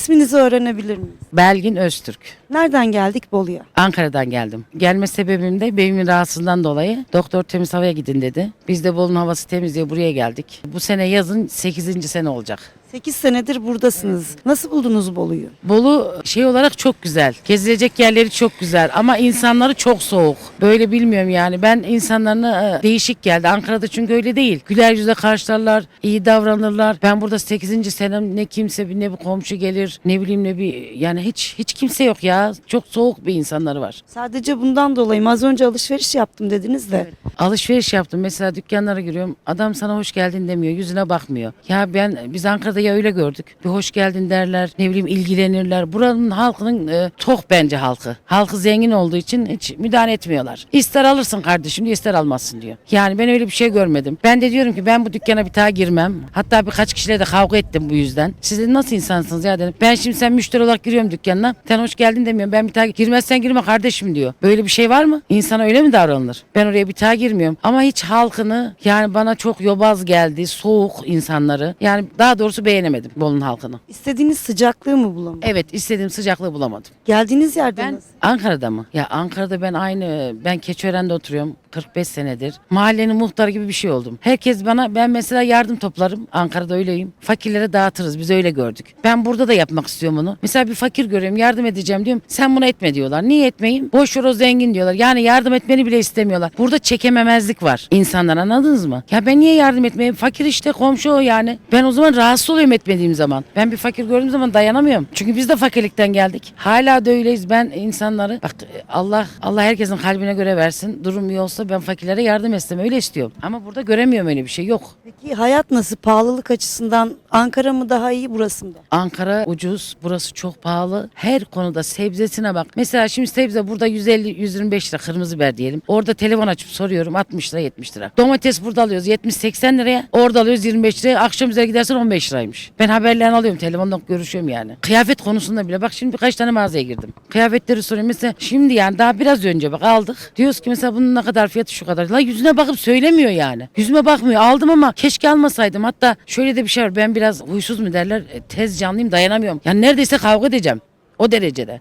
İsminizi öğrenebilir miyiz? Belgin Öztürk. Nereden geldik Bolu'ya? Ankara'dan geldim. Gelme sebebim de beyimin rahatsızlığından dolayı doktor temiz havaya gidin dedi. Biz de Bolu'nun havası temiz diye buraya geldik. Bu sene yazın 8. sene olacak. 8 senedir buradasınız. Nasıl buldunuz Bolu'yu? Bolu şey olarak çok güzel. Gezilecek yerleri çok güzel ama insanları çok soğuk. Böyle bilmiyorum yani. Ben insanlarına e, değişik geldi. Ankara'da çünkü öyle değil. Güler yüzle karşılarlar, iyi davranırlar. Ben burada 8. senem ne kimse ne bir komşu gelir, ne bileyim ne bir yani hiç hiç kimse yok ya. Çok soğuk bir insanları var. Sadece bundan dolayı mı? az önce alışveriş yaptım dediniz de. Alışveriş yaptım. Mesela dükkanlara giriyorum. Adam sana hoş geldin demiyor. Yüzüne bakmıyor. Ya ben biz Ankara'da ya öyle gördük. Bir hoş geldin derler. Ne bileyim ilgilenirler. Buranın halkının e, tok bence halkı. Halkı zengin olduğu için hiç müdahale etmiyorlar. İster alırsın kardeşim diyor, ister almazsın diyor. Yani ben öyle bir şey görmedim. Ben de diyorum ki ben bu dükkana bir daha girmem. Hatta birkaç kişiyle de kavga ettim bu yüzden. Siz de nasıl insansınız ya dedim. Ben şimdi sen müşteri olarak giriyorum dükkanına. Sen hoş geldin demiyorum. Ben bir daha girmezsen girme kardeşim diyor. Böyle bir şey var mı? İnsana öyle mi davranılır? Ben oraya bir daha girmiyorum. Ama hiç halkını yani bana çok yobaz geldi. Soğuk insanları. Yani daha doğrusu beğenemedim Bolu'nun halkını. İstediğiniz sıcaklığı mı bulamadınız? Evet istediğim sıcaklığı bulamadım. Geldiğiniz yerde Ben nasıl? Ankara'da mı? Ya Ankara'da ben aynı ben Keçiören'de oturuyorum 45 senedir. Mahallenin muhtarı gibi bir şey oldum. Herkes bana ben mesela yardım toplarım. Ankara'da öyleyim. Fakirlere dağıtırız. Biz öyle gördük. Ben burada da yapmak istiyorum bunu. Mesela bir fakir görüyorum yardım edeceğim diyorum. Sen bunu etme diyorlar. Niye etmeyeyim? Boş ver o zengin diyorlar. Yani yardım etmeni bile istemiyorlar. Burada çekememezlik var. İnsanlar anladınız mı? Ya ben niye yardım etmeyeyim? Fakir işte komşu o yani. Ben o zaman rahatsız oluyorum etmediğim zaman. Ben bir fakir gördüğüm zaman dayanamıyorum. Çünkü biz de fakirlikten geldik. Hala da öyleyiz. Ben insanları bak Allah Allah herkesin kalbine göre versin. Durum iyi olsa ben fakirlere yardım etsem öyle istiyorum. Ama burada göremiyorum öyle bir şey yok. Peki hayat nasıl? Pahalılık açısından Ankara mı daha iyi burası mı? Ankara ucuz, burası çok pahalı. Her konuda sebzesine bak. Mesela şimdi sebze burada 150-125 lira kırmızı biber diyelim. Orada telefon açıp soruyorum 60 lira 70 lira. Domates burada alıyoruz 70-80 liraya. Orada alıyoruz 25 liraya. Akşam üzere gidersen 15 liraymış. Ben haberlerini alıyorum telefondan görüşüyorum yani. Kıyafet konusunda bile bak şimdi birkaç tane mağazaya girdim. Kıyafetleri soruyorum mesela şimdi yani daha biraz önce bak aldık. Diyoruz ki mesela bunun ne kadar fiyatı şu kadar. La yüzüne bakıp söylemiyor yani. Yüzüme bakmıyor. Aldım ama keşke almasaydım. Hatta şöyle de bir şey var. Ben biraz huysuz mu derler. e, Tez canlıyım dayanamıyorum. Yani neredeyse kavga edeceğim. O derecede.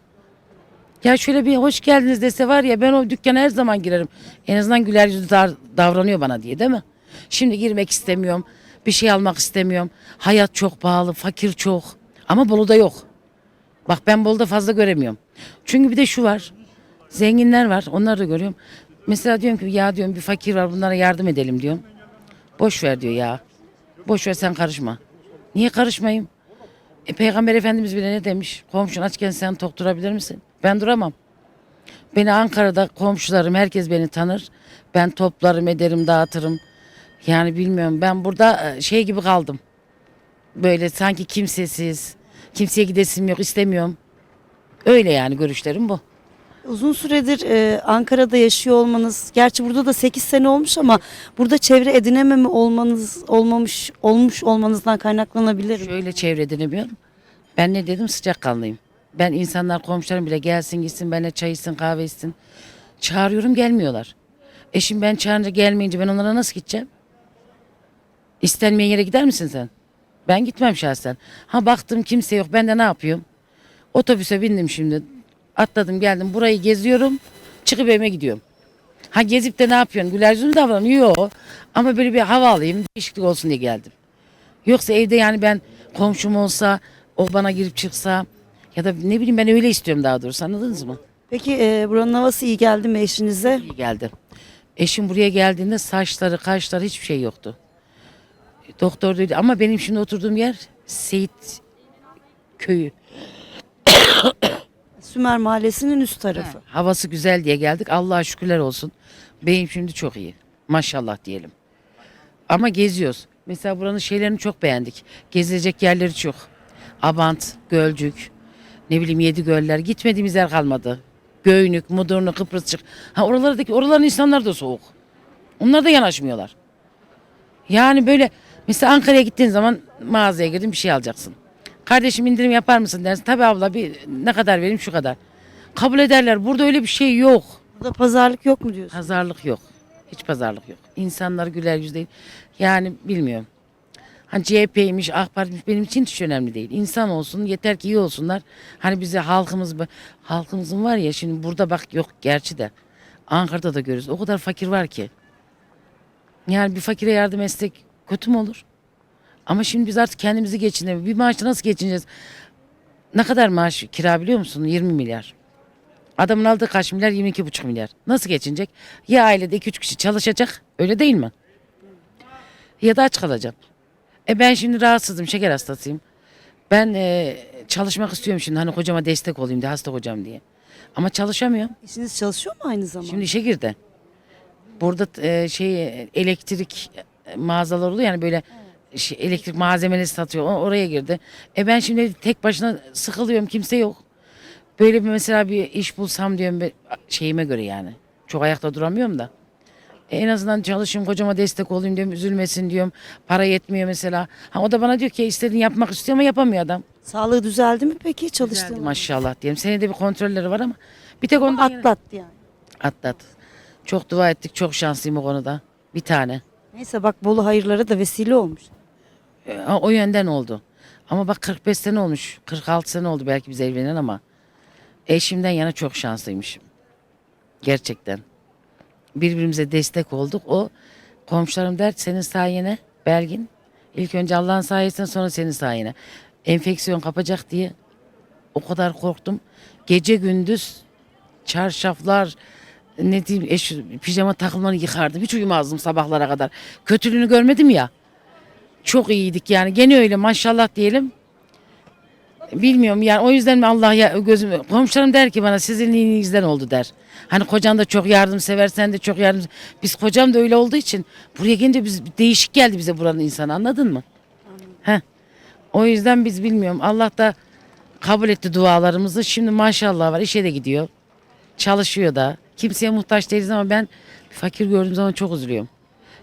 Ya şöyle bir hoş geldiniz dese var ya ben o dükkana her zaman girerim. En azından güler yüzlü davranıyor bana diye değil mi? Şimdi girmek istemiyorum. Bir şey almak istemiyorum. Hayat çok pahalı, fakir çok. Ama Bolu'da yok. Bak ben Bolu'da fazla göremiyorum. Çünkü bir de şu var. Zenginler var. Onları da görüyorum. Mesela diyorum ki ya diyorum bir fakir var bunlara yardım edelim diyorum. Boş ver diyor ya. Boş ver sen karışma. Niye karışmayayım? E, Peygamber Efendimiz bile ne demiş? Komşun açken sen tok durabilir misin? Ben duramam. Beni Ankara'da komşularım herkes beni tanır. Ben toplarım ederim dağıtırım. Yani bilmiyorum ben burada e, şey gibi kaldım. Böyle sanki kimsesiz. Kimseye gidesim yok istemiyorum. Öyle yani görüşlerim bu. Uzun süredir e, Ankara'da yaşıyor olmanız, gerçi burada da 8 sene olmuş ama burada çevre edinememe olmanız olmamış olmuş olmanızdan kaynaklanabilir mi? Şöyle çevre edinemiyorum. Ben ne dedim sıcakkanlıyım. Ben insanlar komşularım bile gelsin gitsin benimle çay içsin kahve içsin. Çağırıyorum gelmiyorlar. E şimdi ben çağırınca gelmeyince ben onlara nasıl gideceğim? İstenmeyen yere gider misin sen? Ben gitmem şahsen. Ha baktım kimse yok ben de ne yapıyorum? Otobüse bindim şimdi. Atladım geldim burayı geziyorum. Çıkıp evime gidiyorum. Ha gezip de ne yapıyorsun? Güler yüzlü mü davranıyorsun? Yok. Ama böyle bir hava alayım değişiklik olsun diye geldim. Yoksa evde yani ben komşum olsa o bana girip çıksa ya da ne bileyim ben öyle istiyorum daha doğrusu anladınız mı? Peki e, buranın havası iyi geldi mi eşinize? İyi geldi. Eşim buraya geldiğinde saçları kaşları hiçbir şey yoktu. Doktor dedi ama benim şimdi oturduğum yer Seyit köyü. Sümer Mahallesi'nin üst tarafı. Havası güzel diye geldik. Allah'a şükürler olsun. Beyim şimdi çok iyi. Maşallah diyelim. Ama geziyoruz. Mesela buranın şeylerini çok beğendik. Gezilecek yerleri çok. Abant, Gölcük, ne bileyim Yedi Göller. Gitmediğimiz yer kalmadı. Göynük, Mudurnu, Kıbrısçık. Ha oralardaki, oraların insanlar da soğuk. Onlar da yanaşmıyorlar. Yani böyle mesela Ankara'ya gittiğin zaman mağazaya girdin bir şey alacaksın. Kardeşim indirim yapar mısın dersin. Tabii abla bir ne kadar vereyim şu kadar. Kabul ederler. Burada öyle bir şey yok. Burada pazarlık yok mu diyorsun? Pazarlık yok. Hiç pazarlık yok. İnsanlar güler yüz değil. Yani bilmiyorum. Hani CHP'ymiş, AK Parti'ymiş benim için hiç önemli değil. İnsan olsun, yeter ki iyi olsunlar. Hani bize halkımız, halkımızın var ya şimdi burada bak yok gerçi de. Ankara'da da görürüz. O kadar fakir var ki. Yani bir fakire yardım etsek kötü mü olur? Ama şimdi biz artık kendimizi geçinemiyoruz. Bir maaşla nasıl geçineceğiz? Ne kadar maaş kira biliyor musun? 20 milyar. Adamın aldığı kaç milyar? 22,5 milyar. Nasıl geçinecek? Ya ailede 2-3 kişi çalışacak. Öyle değil mi? Ya da aç kalacak. E ben şimdi rahatsızım. Şeker hastasıyım. Ben e, çalışmak istiyorum şimdi. Hani kocama destek olayım diye. Hasta kocam diye. Ama çalışamıyorum. Eşiniz çalışıyor mu aynı zamanda? Şimdi işe girdi. Burada e, şey elektrik mağazalar oluyor yani böyle şey, elektrik malzemeleri satıyor. O- Oraya girdi. E ben şimdi tek başına sıkılıyorum. Kimse yok. Böyle bir mesela bir iş bulsam diyorum be- şeyime göre yani. Çok ayakta duramıyorum da. E, en azından çalışayım kocama destek olayım diyorum. Üzülmesin diyorum. Para yetmiyor mesela. Ha, o da bana diyor ki istediğini yapmak istiyor ama yapamıyor adam. Sağlığı düzeldi mi peki Düzeldi çalıştığınız? maşallah diyelim. Senede bir kontrolleri var ama bir tek ondan yana- Atlattı yani. Atlat. Çok dua ettik. Çok şanslıyım o konuda. Bir tane. Neyse bak Bolu hayırlara da vesile olmuş. E, O yönden oldu. Ama bak 45 sene olmuş. 46 sene oldu belki biz evlenen ama eşimden yana çok şanslıymışım. Gerçekten. Birbirimize destek olduk. O komşularım der senin sayene Belgin. İlk önce Allah'ın sayesinde sonra senin sayene. Enfeksiyon kapacak diye o kadar korktum. Gece gündüz çarşaflar ne diyeyim eş, pijama takımlarını yıkardım. Hiç uyumazdım sabahlara kadar. Kötülüğünü görmedim ya. Çok iyiydik yani. Gene öyle maşallah diyelim. Bilmiyorum yani o yüzden mi Allah ya gözüm komşularım der ki bana sizin iyiliğinizden oldu der. Hani kocan da çok yardımsever sen de çok yardım. Biz kocam da öyle olduğu için buraya gelince biz değişik geldi bize buranın insanı anladın mı? Heh. O yüzden biz bilmiyorum. Allah da kabul etti dualarımızı. Şimdi maşallah var işe de gidiyor. Çalışıyor da. Kimseye muhtaç değiliz ama ben fakir gördüğüm zaman çok üzülüyorum.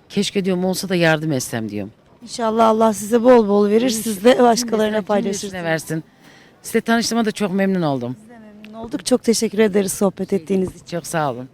Keşke diyorum olsa da yardım etsem diyorum. İnşallah Allah size bol bol verir. Siz de başkalarına paylaşırsınız. Versin. Size tanıştığıma da çok memnun oldum. Memnun olduk. Çok teşekkür ederiz sohbet ettiğiniz için. Çok sağ olun.